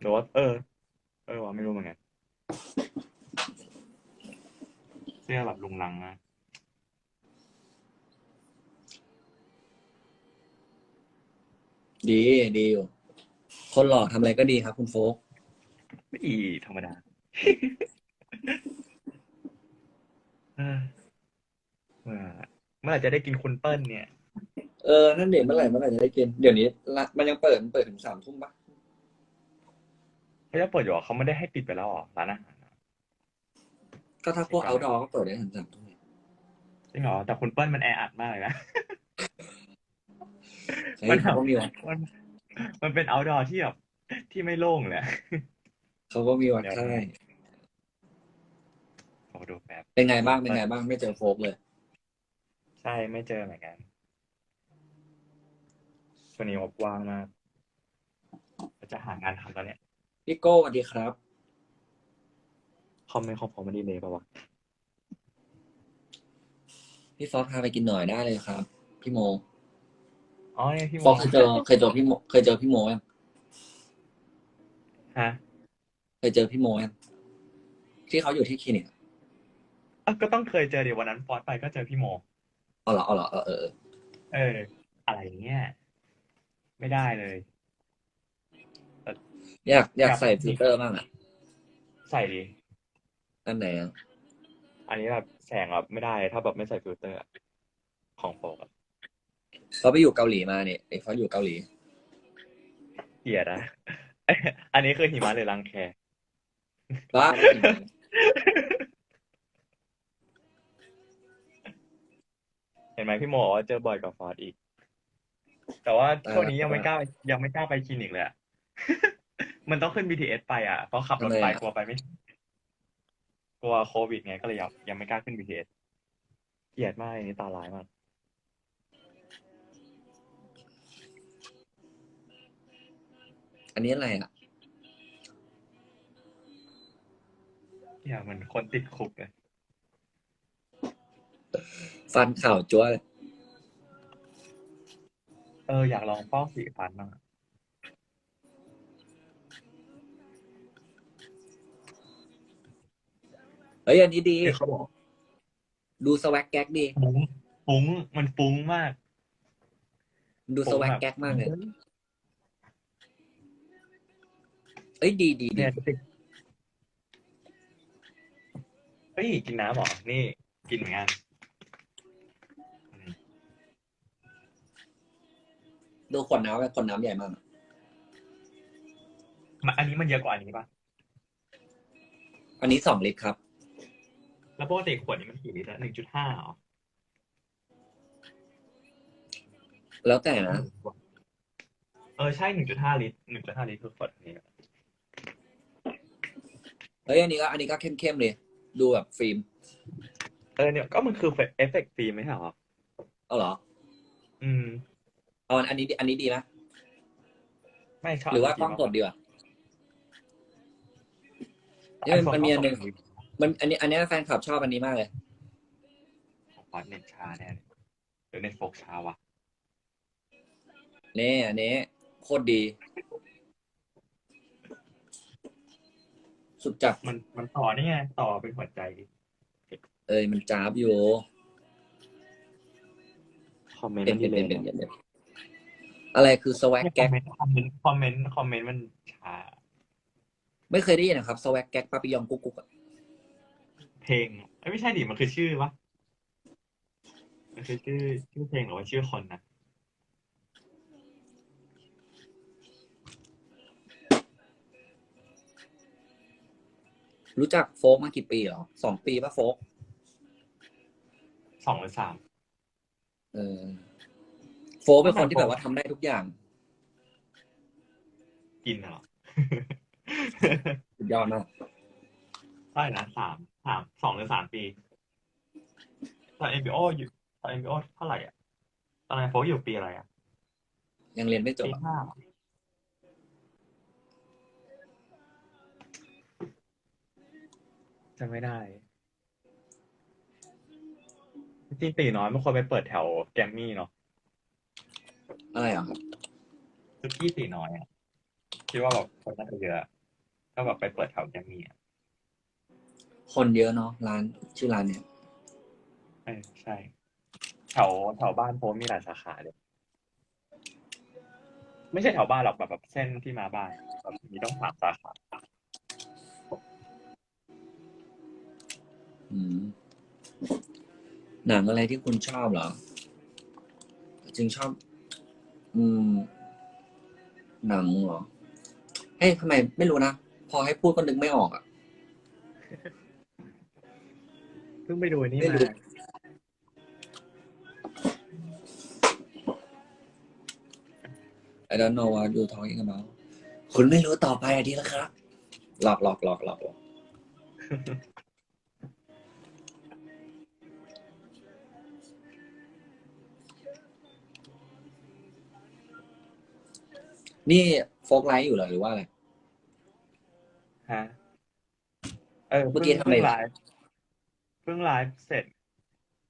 หรือว่าเออ เออว่าไม่รู้เหมือนกันเสื้อแบบลุงลังนะดีดีอยู่คนหล่อทำอะไรก็ดีครับ คุณโฟกอีธรรมดาเออเมื่อเมื่อไหร่จะได้กินคุณเปิ้ลเนี่ย เออนั่นเด็กเมื่อไหร่เมื่อไหร่จะได้กินเดี๋ยวนี้ละมันยังเปิดมันเปิดถึงสามทุ่มปะ เขาจะเปิดอยู่เหรอเขาไม่ได้ให้ปิดไปแล้วเหรอร้านอาหารอะก็ถ้าพวกเอาดอก็เปิดได้ถึงสามทุ่มจริงเหรอแต่คุณเปิ้ลมันแออัดมากเลยนะเฮ้ยเขาก็มีวัดมันมันเป็น outdoor ที่แบบที่ไม่โล่งเลยอะเขาก็มีวัดค่ายขอดูแป๊บ เป็นไงบ้างเป็นไงบ้างไม่เจอโฟกเลย ใช่ไม่เจอเหมือนกันช่วงนี้อบว่างมากจะหางานทำแล้วเนี่ย พี่โก้สวัสดีครับ คอมเมนต์ของผมมันดีเลยป่าวะพี่ฟอกพาไปกินหน่อยได้เลยครับ พี่โมอ๋อเนี่ยพี่โมฟอกเคยเจอเคยเจอพี่โมเคยเจอพี่โมยังฮะเคยเจอพี่โมยังที่เขาอยู่ที่คลินิกอะอะก็ต้องเคยเจอเดี๋ยววันนั้นฟอสไปก็เจอพี่โม เอาเหรอเอาเหรอเออเออเออเอออะไรเงี้ยไม่ได้เลย อยากอยากอยากใส่ฟิลเตอร์บ้างอะ ใส่ดิอันไหนอะอันนี้แบบแสงแบบไม่ได้ถ้าแบบไม่ใส่ฟิลเตอร์อะของโฟกอะเขาไปอยู่เกาหลีมาเนี่ยไอ้เขาอยู่เกาหลี เกลียดอะอันนี้คือหิมะหรือรังแค บ้า เห็นไหมพี่โมบอกว่าเจอบ่อยกว่าฟอสอีก แต่ว่าช่วงนี้ยังไม่กล้ายังไม่กล้าไปคลินิกเลยอะ มันต้องขึ้น BTS ไปอะเพราะขับรถไปกลัวไปไม่กลัวโควิดไงก็เลยยังยังไม่กล้าขึ้น BTS เกลียดมากอันนี้ตาร้ายมาก อันนี้อะไรอะเกลียดเหมือนคนติดคุกเลยฟันข่าวจั๊วเลยเอออยากลองฟอกสีฟันบ้างอะ เฮ้ยอันนี้ดี เขาบอกดูสวักแก๊กดีฟุ้งฟุ้งมันฟุ้งมาก ดูสวักแก๊กมากเลยเอ้ยดีดีดีเนี่ยติดเฮ้ยกินน้ำเหรอ นี่กินเหมือนกันดูขวดน้ำไปขวดน้ำใหญ่มากอะมาอันนี้มันเยอะกว่าอันนี้ปะอันนี้สองลิตรครับ แล้วปกติขวดนี้มันกี่ลิตรอะหนึ่งจุดห้าหรอ แล้วแต่นะ เออใช่หนึ่งจุดห้าลิตรหนึ่งจุดห้าลิตรคือขวดนี้ เฮ้ยอันนี้ก็อันนี้ก็เข้มๆเลย ดูแบบฟิล์มเออเนี่ยก็มันคือเอฟเฟกต์ฟิล์มไม่ใช่เหรอเอาเหรออืมเอาอันนี้อันนี้ดีไหมไม่ชอบหรือว่าต้องกดดีกว่าเนี่ยมันมันมีอันหนึ่ง มันอันนี้อันนี้แฟนคลับชอบอันนี้มากเลยของฟอสเน็ตชาแน่เลยหรือเน็ตโฟกชาวะนี่อันนี้โคตรดี สุดจัดมันมันต่อนี่ไงต่อเป็นหัวใจเอ้ยมันจ้าบอยู่คอมเมนต์เป็นมันเป็นดีเป็นเลยเป็นเป็นเป็นอะไรคือสวักคอแก๊มกเมนต์คอมเมนต์คอมเมนต์คอมเมนต์มันช้า ไม่เคยได้ยินนะครับสวักแก๊กปาปิยองกุ๊กกุ๊กอะ เพลงเอ้ยไม่ใช่ดิมันคือชื่อวะมันคือชื่อชื่อเพลงหรือว่าชื่อคนนะรู้จักโฟกมากี่ปีเหรอสองปีป่ะโฟกสองหรือสามเออโฟกเป็นคนที่แบบว่าทำได้ทุกอย่างกินเหรอ สุดยอดมาก ใช่นะสามสามสองหรือสามปีตอนเอ็มบีโออยู่ตอนเอ็มบีโอเท่าไหร่อะ ตอนนั้นโฟกอยู่ปีอะไรอะ ยังเรียนไม่จบปีอะห้าจะไม่ได้ จริงๆตีน้อยมันควรไปเปิดแถวแกรมมี่เนาะอะไรอะครับ ซุกี้ตีน้อยอะคิดว่าแบบคนน่าจะเยอะ ถ้าแบบไปเปิดแถวยังมีอะ คนเยอะเนาะร้านชื่อร้านเนี่ยเออใช่แถวแถวบ้านโพสต์มีหลายสาขาเลยไม่ใช่แถวบ้านหรอกแบบแบบเส้นที่มาบ้านแบบมีต้องสามสาขาอืมหนังอะไรที่คุณชอบเหรอ จริงชอบ อืม หนังเหรอเฮ้ยทำไมไม่รู้นะ พอให้พูดก็นึกไม่ออกอะเพิ่งไปดูนี่ไม่รู้มา I don't know what you talking about คุณไม่รู้ต่อไปอะดีแล้วครับ หลอกหลอกหลอกหลอกหลอกนี่โฟกไลท์อยู่เหรอหรือว่าอะไร ฮะเออเมื่อกี้ทำอะไรเพิ่งไลฟ์เพิ่งไลฟ์เสร็จ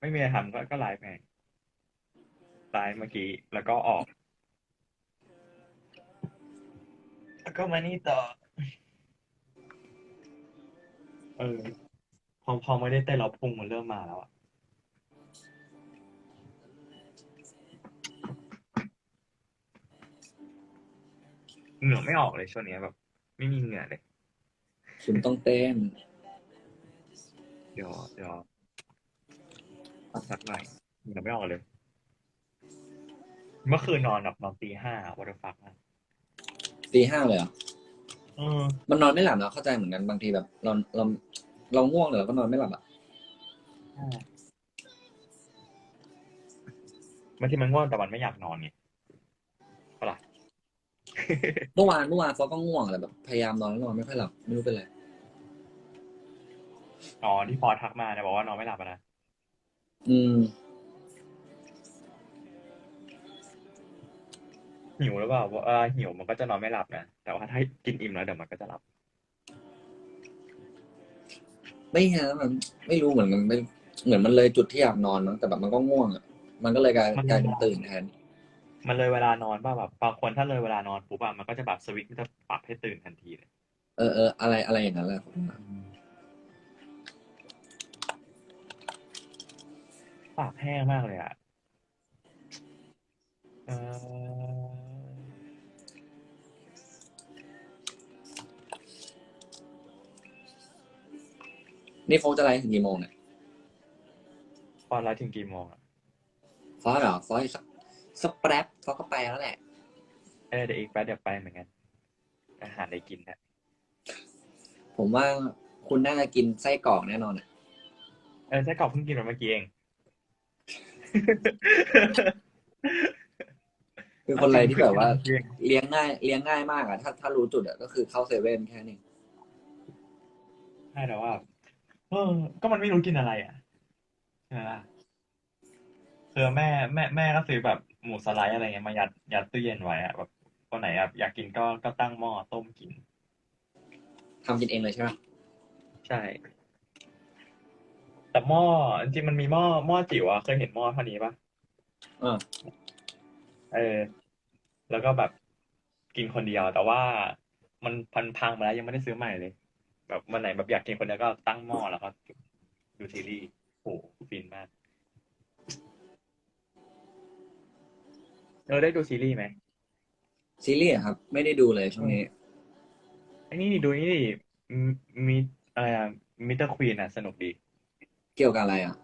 ไม่มีอะไรทำก็ก็ไลฟ์ไงไลฟ์เมื่อกี้ แล้วก็ออก แล้วก็มานี่ต่อ เออ พอพอไม่ได้เต้นเราพุงมันเริ่มมาแล้วอะเหงื่อไม่ออกเลยช่วงนี้แบบ ไม่มีเหงื่อเลย คุณต้องเต้น เดี๋ยวเดี๋ยวพักสักหน่อยเหงื่อไม่ออกเลย เมื่อคืนนอนแบบนอนตีห้าวันฟักนะตีห้าเลยเหรอเออมันนอนไม่หลับนะเข้าใจเหมือนกันบางทีแบบเราเราเราง่วงแต่เราก็นอนไม่หลับอะบางทีมันง่วงแต่มันไม่อยากนอนไงเปะล่า เมื่อวานเมื่อวานฟอก็ง่วงแต่แบบพยายามนอนแล้วนอนไม่ค่อยหลับไม่รู้เป็นไร อ๋อที่พอทักมาเนี่ยบอกว่านอนไม่หลับอะนะอืม หิวหรือเปล่าว่าเออหิวมันก็จะนอนไม่หลับนะแต่ว่าถ้ากินอิ่มแล้วเดี๋ยวมันก็จะหลับ ไม่ฮะมันไม่รู้เหมือนมันไม่เหมือนมันเลยจุดที่อยากนอนมั้งแต่แบบมันก็ง่วงอะมันก็เลยกลายมัน กลายเป็นตื่นแทนมันเลยเวลานอนป่ะแบบบางคนถ้าเลยเวลานอนปุ๊บอะมันก็จะแบบสวิตช์มันจะปรับให้ตื่นทันทีเลย เออเอออะไรอะไรอย่างนั้นแหละ ปากแห้งมากเลยอะเออนี่โฟกจะไลฟ์ถึงกี่โมงเนี่ยพอไลฟ์ถึงกี่โมงอะฟอสเหรอฟอสสักสักแป๊บฟอสก็ไปแล้วแหละ เออเดี๋ยวอีกแป๊บเดี๋ยวไปเหมือนกัน อาหารได้กินนะผมว่าคุณน่าจะกินไส้กรอกแน่นอนอะเออไส้กรอกเพิ่งกินไปเมื่อกี้เอง เป็นคนอะไรที่แบบว่าเพิ่งกินไปเมื่อกี้เองเลี้ยงง่ายเลี้ยงง่ายมากอะถ้าถ้ารู้จุดอะก็คือเข้าเซเว่นแค่นี้ใช่แต่ว่าเออก็มันไม่รู้กินอะไรอะใช่ไหมล่ะคือแม่แม่แม่ก็ซื้อแบบหมูสไลด์อะไรเงี้ยมายัดยัดตู้เย็นไว้อะแบบวันไหนอะอยากกินก็ก็ตั้งหม้อต้มกินทำกินเองเลยใช่ไหมใช่ แต่หม้อจริงๆมันมีหม้อหม้อจิ๋วอะเคยเห็นหม้อเท่านี้ปะอ่าเออ แล้วก็แบบกินคนเดียว แต่ว่ามันพันพังมาแล้วยังไม่ได้ซื้อใหม่เลย แบบวันไหนแบบอยากกินคนเดียวก็ตั้งหม้อแล้วก็ดูซีรีส์โหฟินมากเออได้ดูซีรีส์ไหมซีรีส์อะครับ ไม่ได้ดูเลยช่วงนี้ไอ้นี่ดูนี่ดิมมีอะไรอะมิสเตอร์ควีนอะสนุกดี เกี่ยวกับอะไรอะ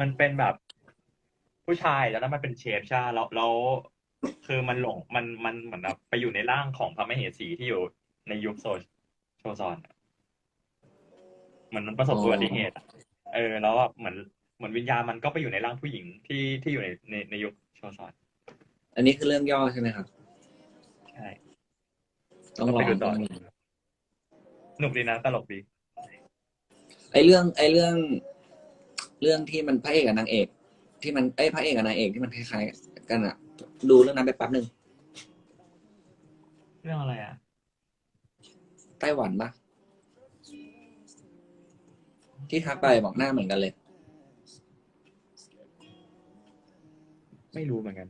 มันเป็นแบบผู้ชายแล้วนั้นมันเป็นเชฟใช่ปะแล้วแล้วคือมันหลงมันมันเหมือนแบบไปอยู่ในร่างของพระมเหสีที่อยู่ในยุคโซโชซอนอะเหมือนมันประสบอ๋ออุบัติเหตุอะเออ แล้วแบบเหมือนเหมือนวิญญาณมันก็ไปอยู่ในร่างผู้หญิงที่ที่อยู่ในในในยุคโชซอน อันนี้คือเรื่องย่อใช่ไหมครับ ใช่ ต้องลไปองดูต่ต้อองลองสนุกดีนะตลกดีไอเรื่องไอเรื่อง เรื่องที่มันพระเอกกับนางเอก ที่มันไอยพระเอกกับนางเอกที่มันคล้ายๆกันอะดูเรื่องนั้นไปแป๊บหนึ่งเรื่องอะไรอะไต้หวันปะที่ทักไปบอกหน้าเหมือนกันเลย ไม่รู้เหมือนกัน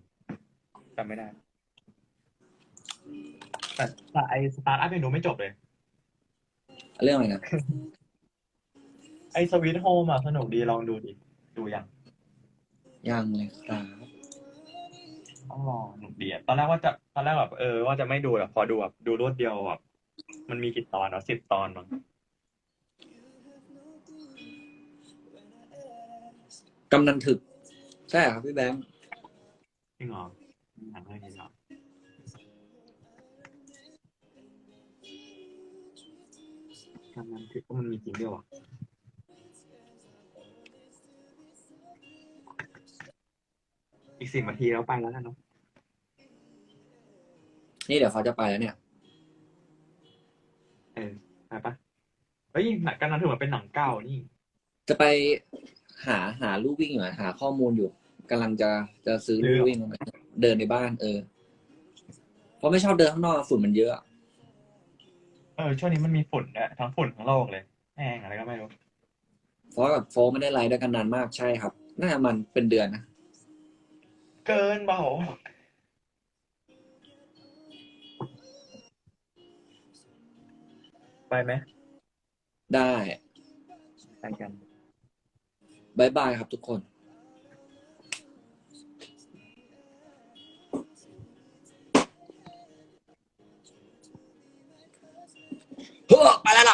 จำไม่ได้ แต่แต่ไอสตาร์ทอัพยังดูไม่จบเลย เรื่องอะไรนะ ไอสวิตโฮมอะสนุกดีลองดูดิ ดูยังยังเลยครับ ต้องลองสนุกดีอะตอนแรกว่าจะตอนแรกแบบเออว่าจะไม่ดูแบบพอดูแบบดูรวดเดียวแบบมันมีกี่ตอนเนาะสิบตอนมั้งกำนันถึก ใช่เหรอครับพี่แบงค์จริงเหรอหนังเรื่องนี้เหรอทำนั้นถือว่ามันมีจริงด้วยวะ สิบนาทีแล้วไปแล้วนะเนาะนี่เดี๋ยวเขาจะไปแล้วเนี่ย เออไปปะเฮ้ยหนังกันนั้นถือว่าเป็นหนังเก่านี่ จะไปหาหาลู่วิ่งอยู่อะหาข้อมูลอยู่กำลังจะจะซื้อลู่วิ่งมาเดินในบ้าน เออ เพราะไม่ชอบเดินข้างนอกฝุ่นมันเยอะ เออช่วงนี้มันมีฝุ่นเนี่ยทั้งฝุ่นทั้งโลกเลยแห้งอะไรก็ไม่รู้ เพราะกับโฟกไม่ได้ไลฟ์ด้วยกันนานมากใช่ครับน่าจะมันเป็นเดือนนะ เกินเบาไปไหมได้ไปกัน บายบายครับทุกคน เฮ้อไปแล้วล่ะ